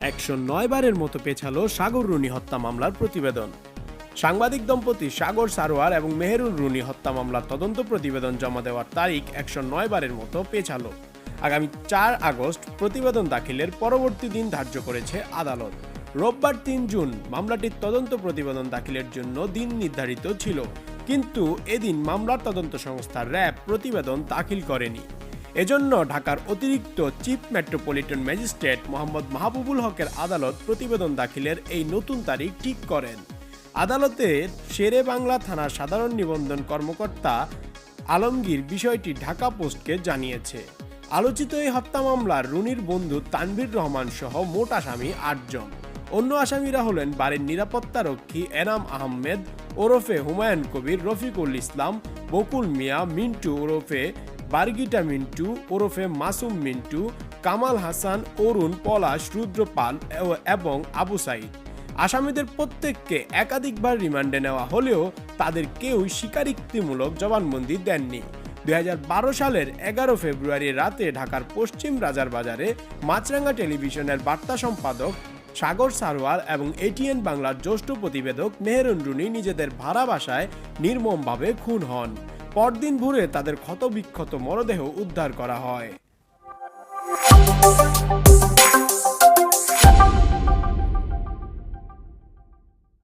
একশো নয় বারের মতো পেছালো সাগর রুনি হত্যা মামলার প্রতিবেদন। সাংবাদিক দম্পতি সাগর সারোয়ার এবং মেহেরুল রুনি হত্যা মামলার তদন্ত প্রতিবেদন জমা দেওয়ার তারিখ একশো নয় বারের মতো পেছালো। আগামী চার আগস্ট প্রতিবেদন দাখিলের পরবর্তী দিন ধার্য করেছে আদালত। রোববার তিন জুন মামলাটির তদন্ত প্রতিবেদন দাখিলের জন্য দিন নির্ধারিত ছিল। কিন্তু এদিন মামলার তদন্ত সংস্থা র্যাব প্রতিবেদন দাখিল করেনি। এজন্য ঢাকার অতিরিক্ত chief metropolitan magistrate Mohammad Mahbubul হকের আদালত প্রতিবেদন দাখিলের এই নতুন তারিখ ঠিক করেন। আদালতের শেরে বাংলা থানার সাধারণ নিবন্ধন কর্মকর্তা আলমগীর বিষয়টি ঢাকা পোস্টকে জানিয়েছে। আলোচিত এই হত্যা মামলার রুনির বন্ধু তানভীর রহমান সহ মোট আসামি আটজন অন্য আসামিরা হলেন বাড়ির নিরাপত্তারক্ষী এনাম আহমেদ ওরফে হুমায়ুন কবির, রফিকুল ইসলাম, বকুল মিয়া, মিন্টু ওরফে বারগিটা মিন্টু, ওরফে মাসুম মিন্টু, কামাল হাসান, অরুণ, পলাশ, রুদ্রপাল এ- এবং আবু সাইদ। আসামিদের প্রত্যেককে একাধিকবার রিমান্ডে নেওয়া হলেও তাদের কেউই স্বীকারোক্তিমূলক জবানবন্দি দেননি। দুই হাজার বারো সালের এগারো ফেব্রুয়ারি রাতে ঢাকার পশ্চিম রাজার বাজারে মাছরাঙ্গা টেলিভিশনের বার্তা সম্পাদক সাগর সারোয়ার এবং এটিএন বাংলার জ্যেষ্ঠ প্রতিবেদক মেহেরুন রুনি নিজেদের ভাড়া বাসায় নির্মমভাবে খুন হন। পরদিন ভোরে তাদের ক্ষতবিক্ষত মরদেহ উদ্ধার করা হয়।